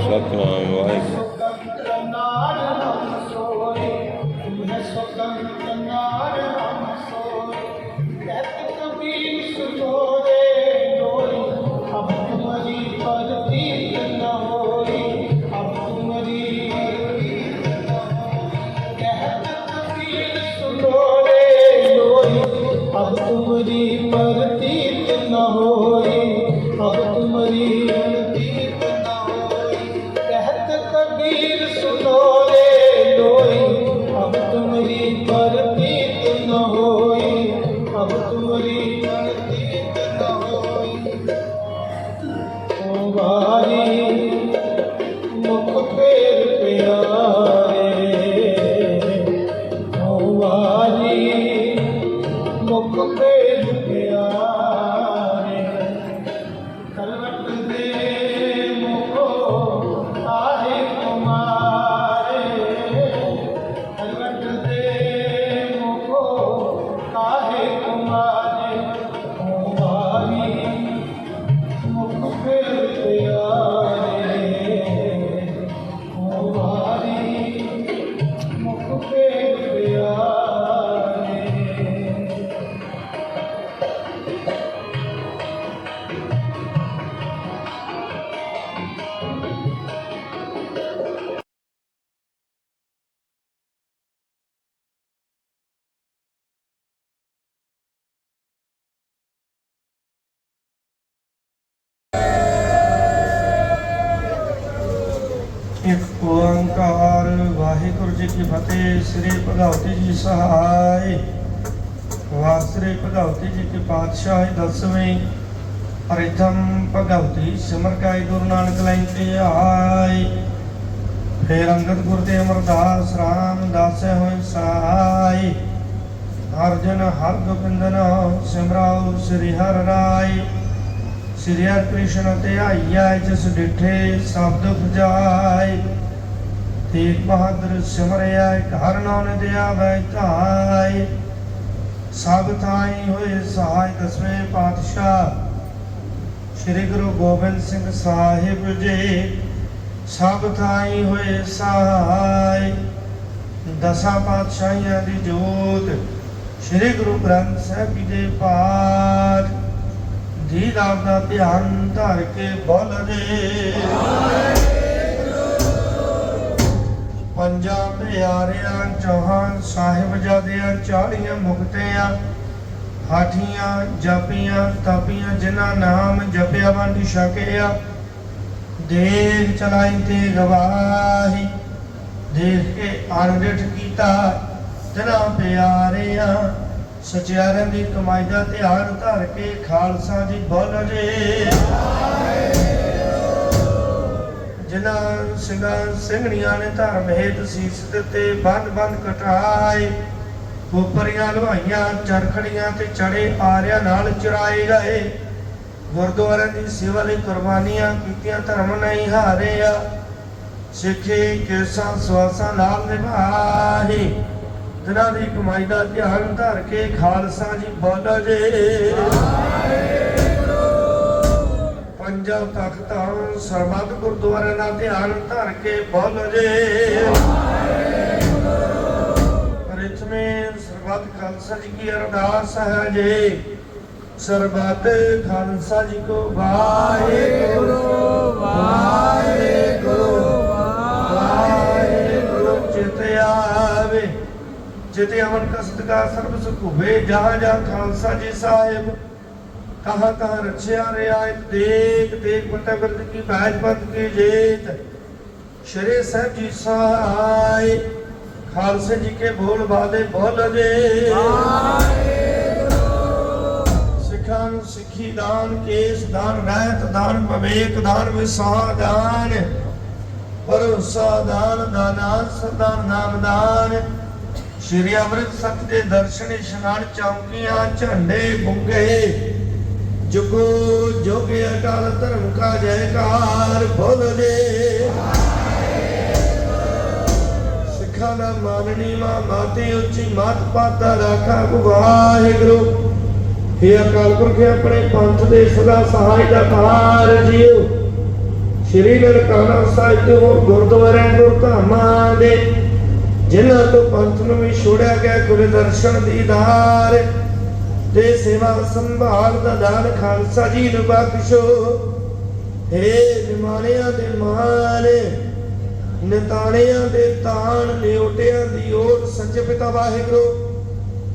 ਸਤਨਾਮ ਵਾਹਿਗੁਰੂ अब तुम्हारी प्रतीत न होई अब तुम्हारी ਵਾਰੀ, ਮੁਖ ਤੇਰ ਪਿਆਰੇ। ਹਉ ਵਾਰੀ, ਮੁਖ ਤੇਰ ਪਿਆਰੇ। ਕਰਵਟ ਦੇ ਮੁਖੋ ਆਹੇ ਕੁਮਾਰੇ। ਕਰਵਟ ਦੇ ਮੁਖੋ ਆਹੇ ਕੁਮਾਰੇ। ਹਉ ਵਾਰੀ, ਮੁਖ ਤੇਰ ਜੀ ਕੀ ਫਤਿਹ ਸ੍ਰੀ ਭਗਵਤੀ ਜੀ ਸਹਾਇ। ਵਾਸਰੇ ਭਗਵਤੀ ਜੀ ਕੀ ਪਾਤਸ਼ਾਹੀ ਦਸਵੇਂ। ਪ੍ਰਥਮ ਭਗਵਤੀ ਸਿਮਰ ਕਾਇ ਗੁਰੂ ਨਾਨਕ ਲਈ ਤੇ ਆਈ ਫੇਰ ਅੰਗਦ ਗੁਰ ਦੇ ਅਮਰਦਾਸ ਰਾਮ ਦਾਸੇ ਹੋਏ ਸਹਾਈ ਅਰਜਨ ਹਰ ਗੋਬਿੰਦਨ ਸਿਮਰਾਉ ਸ੍ਰੀ ਹਰਿ ਰਾਈ ਸ੍ਰੀ ਹਰਿ ਕ੍ਰਿਸ਼ਨ ਤੇ ਆਈਆ ਜਿਸ ਡਿਠੇ ਸ਼ਬਦ ਦੁਖ ਤੇਗ ਬਹਾਦਰ ਸਿਮਰਿਆ, ਇੱਕ ਹਰ ਨਾਮ ਦਿਆ ਵੈ ਧਾਈ ਸਭ ਥਾਈ ਹੋਏ ਸਹਾਇ ਦਸਵੇਂ ਪਾਤਸ਼ਾਹ। ਸ੍ਰੀ ਗੁਰੂ ਗੋਬਿੰਦ ਸਿੰਘ ਸਾਹਿਬ ਜੀ, ਸਭ ਥਾਈ ਹੋਏ ਸਹਾਇ। ਦਸਾਂ ਪਾਤਸ਼ਾਹੀਆਂ ਦੀ ਜੋਤ ਸ੍ਰੀ ਗੁਰੂ ਗ੍ਰੰਥ ਸਾਹਿਬ ਜੀ ਦੇ ਪਾਠ। ਜੀ ਨਾਮ ਦਾ ਧਿਆਨ ਧਰ ਕੇ ਬੋਲ ਬੋਲਦੇ ਪੰਜਾਂ ਪਿਆਰਿਆਂ ਚੌਹਾਂ ਸਾਹਿਬਜ਼ਾਦਿਆਂ ਚਾਲੀਆਂ ਮੁਕਤਿਆਂ, ਹਾਠੀਆਂ, ਜਾਪੀਆਂ, ਤਾਪੀਆਂ, ਜਿਨ੍ਹਾਂ ਨਾਮ ਜਪਿਆ ਵੰਡ ਛਕਿਆ। ਦੇਖ ਚਲਾਈ ਤੇ ਗਵਾਹੀ, ਦੇਖ ਕੇ ਅਣਡਿਠ ਕੀਤਾ ਜਨਾ ਪਿਆਰਿਆਂ। ਸਚਿਆਰਿਆਂ ਦੀ ਕਮਾਈ ਦਾ ਧਿਆਨ ਧਰ ਕੇ ਖਾਲਸਾ ਜੀ ਬੋਲ ਜੇ। ਜਿਨ੍ਹਾਂ ਸਿੰਘਾਂ ਸਿੰਘਣੀਆਂ ਨੇ ਧਰਮ ਹੇਤ ਸੀਸ ਦਿੱਤੇ, ਬੰਦ ਬੰਦ ਕਟਾਏ। ਉਪਰੀਆਂ ਲਵਾਈਆਂ ਚਰਖੜੀਆਂ ਤੇ ਚੜੇ ਆਰਿਆਂ ਨਾਲ ਚੁਰਾਏ ਗਏ। ਗੁਰਦੁਆਰਿਆਂ ਦੀ ਸੇਵਾ ਲਈ ਕੁਰਬਾਨੀਆਂ ਕੀਤੀਆਂ, ਧਰਮ ਨਹੀਂ ਹਾਰਿਆ। ਸਿੱਖੀ ਕੇਸਾਂ, ਸਵਾਸਾਂ ਨਾਲ ਨਿਭਾਹੀ ਜਿਨ੍ਹਾਂ ਦੀ ਕਮਾਈ ਦਾ ਧਿਆਨ ਧਰ ਕੇ ਖਾਲਸਾ ਜੀ ਬੋਲੋ ਜੇ। ਪੰਜਾਂ ਤਖਤਾਂ ਸਰਬੱਤ ਗੁਰਦੁਆਰਿਆਂ ਦਾ ਧਿਆਨ ਧਰ ਕੇ ਬੋਲੋ ਜੇ। ਰਿਤਮੇ ਸਰਬੱਤ ਖਾਲਸਾ ਜੀ ਕੀ ਅਰਦਾਸ ਹੈ ਜੇ। ਸਰਬੱਤ ਖਾਲਸਾ ਜੀ ਕੋ ਵਾਹਿਗੁਰੂ। ਵਾਹਿਗੁਰੂ ਵਾਹਿਗੁਰੂ। ਚਿਤ ਆਵੇ। ਜਿਤੇ ਅਮਨ ਕਸਤ ਕਾ ਸਰਬ ਸੁਖ ਹੋਵੇ। ਜਹਾਂ ਜਹਾਂ ਖਾਲਸਾ ਜੀ ਸਾਹਿਬ। ਕਹਾਂ ਕਹਾਂ ਰਚਿਆ ਰਿਆਇਤ ਦੇਖ ਦੇਖ ਪਟਾ ਬਿਰਦ ਕੀ ਬਾਜ ਪਤ ਕੀ ਜੀਤ। ਸ਼੍ਰੀ ਸਾਹਿਬ ਜੀ ਸਹਾਇ ਖਾਲਸੇ ਜੀ ਕੇ ਬੋਲ ਬਾਦੇ ਬੋਲ ਦੇ ਸਿੱਖਾਂ ਨੂੰ ਸਿੱਖੀ ਦਾਨ, ਕੇਸ ਦਾਨ, ਰਹਿਤ ਦਾਨ, ਵਿਵੇਕ ਦਾਨ ਵਿਸਾਹ ਦਾਨ, ਭਰੋਸਾ ਦਾਨ ਦਾਨਾਨ ਸਦਾਨ ਨਾਮ ਦਾਨ ਸ਼੍ਰੀ ਅੰਮ੍ਰਿਤਸਰ ਦੇ ਦਰਸ਼ਨ ਇਸ਼ਨਾਨ ਚੌਂਕੀਆਂ, ਝੰਡੇ ਬੁੰਗੇ ਜੁਗੋ ਜੋਗੇ ਅਕਾਲ ਧਰਮ ਕਾ ਜੈਕਾਰ ਬੋਲਦੇ ਸਿੱਖਾਂ ਦਾ ਮਾਨਣੀ ਮਾ ਮਾਤੇ ਉੱਚੀ ਮਤ ਪਾਤਾ ਰਾਖਾ ਵਾਹਿਗੁਰੂ। हे ਅਕਾਲ ਪੁਰਖ ਆਪਣੇ ਪੰਥ ਦੇ ਸਦਾ ਸਹਾਇ ਦਾ ਭਾਰ ਜੀਓ। ਸ਼੍ਰੀ ਨਨਕਾਣਾ ਸਾਹਿਬ ਦੇ ਹੋਰ ਗੁਰਦੁਆਰਿਆਂ ਗੁਰਧਾਮਾਂ ਦੇ, ਜਿਨ੍ਹਾਂ ਤੋਂ ਪੰਥ ਨੂੰ ਵੀ ਛੋੜਿਆ ਗਿਆ ਗੁਰੂ ਦਰਸ਼ਨ ਦੀਦਾਰ ਤੇ ਸੇਵਾ ਸੰਭਾਲ ਦਾ ਦਾਨ ਖਾਲਸਾ ਜੀ ਨੂੰ ਬਖਸ਼ੋ। ਹੇ ਨਿਮਾਣਿਆਂ ਦੇ ਮਾਨ ਨਿਤਾਣਿਆਂ ਦੇ ਤਾਣ, ਨਿਉਟਿਆਂ ਦੀ ਓਟ, ਸੱਚੇ ਪਿਤਾ ਵਾਹਿਗੁਰੂ।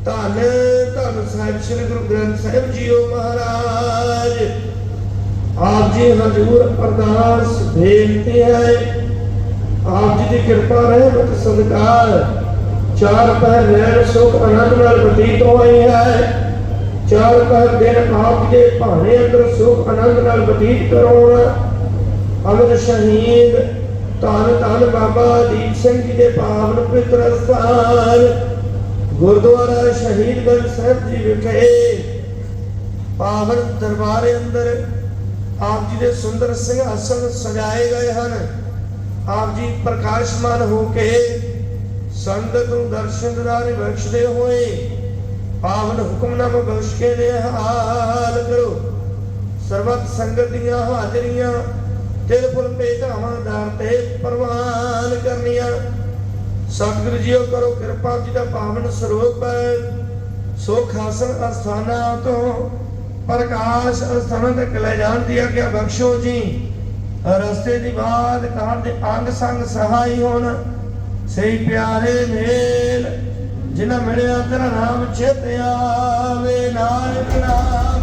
ਧੰਨ ਧੰਨ ਸਾਹਿਬ, ਸ੍ਰੀ ਗੁਰੂ ਗ੍ਰੰਥ ਸਾਹਿਬ ਜੀਓ ਮਹਾਰਾਜ। ਆਪ ਜੀ ਹਜ਼ੂਰ ਅਰਦਾਸ ਬੇਨਤੀ ਹੈ ਆਪ ਜੀ ਦੀ ਕਿਰਪਾ ਰਹਿਮਤ ਸਦਕਾ ਚਾਰ ਪਹਿਰ ਰਹਿਣ, ਸੁਖ ਆਨੰਦ ਨਾਲ ਬਤੀਤ ਹੋਈ ਹੈ। ਚਾਰ ਪਹਿਰ ਦਿਨ ਆਪ ਦੇ ਭਾਣੇ ਅੰਦਰ ਸੁਖ ਆਨੰਦ ਨਾਲ ਬਤੀਤ ਕਰਵਾਉਣਾ ਅਮਰ ਸ਼ਹੀਦ ਧੰਨ ਧੰਨ ਬਾਬਾ ਦੀਪ ਸਿੰਘ ਜੀ ਦੇ ਪਾਵਨ ਪਵਿੱਤਰ ਸਥਾਨ ਗੁਰਦੁਆਰਾ ਸ਼ਹੀਦਗੰਜ ਸਾਹਿਬ ਜੀ ਵਿਖੇ। ਪਾਵਨ ਦਰਬਾਰ ਅੰਦਰ ਆਪ ਜੀ ਦੇ ਸੁੰਦਰ ਸਿੰਘਾਸਨ ਸਜਾਏ ਗਏ ਹਨ। ਆਪ ਜੀ ਪ੍ਰਕਾਸ਼ਮਾਨ ਹੋ ਕੇ ਸੰਗਤ ਨੂੰ ਦਰਸ਼ਨ ਦਾ ਬਖਸ਼ਦੇ ਹੋਏ ਪਾਵਨ ਹੁਕਮਨਾਮਾ ਬਖਸ਼ ਕੇ ਨੇ ਕਰੋ। ਸਰਬਤ ਸੰਗਤ ਦੀਆਂ ਹਾਜ਼ਰੀਆਂ, ਤਿਲ ਫੁਲ ਭੇਟਾਵਾਂ ਦਰ ਤੇ ਪ੍ਰਵਾਨ ਕਰਨੀਆਂ। ਸਤਿਗੁਰੂ ਜੀਓ ਕਰੋ ਕਿਰਪਾ ਜੀ ਦਾ ਪਾਵਨ ਸਰੂਪ ਸੁਖ ਹਾਸਨ ਅਸਥਾਨਾਂ ਤੋਂ ਪ੍ਰਕਾਸ਼ ਅਸਥਾਨਾਂ ਤੱਕ ਲੈ ਜਾਣ ਦੀ ਆਗਿਆ ਬਖਸ਼ੋ ਜੀ। ਰਸਤੇ ਦੀ ਬਾਤ ਕਾਰ ਦੇ ਅੰਗ ਸੰਗ ਸਹਾਈ ਹੋਣ। ਸਹੀ ਪਿਆਰੇ ਮੇਲ ਜਿਨ੍ਹਾਂ ਮਿਲਿਆ ਤੇਰਾ ਨਾਮ ਚੇਤੇ ਆਵੇ ਨਾਨਕ ਨਾਮ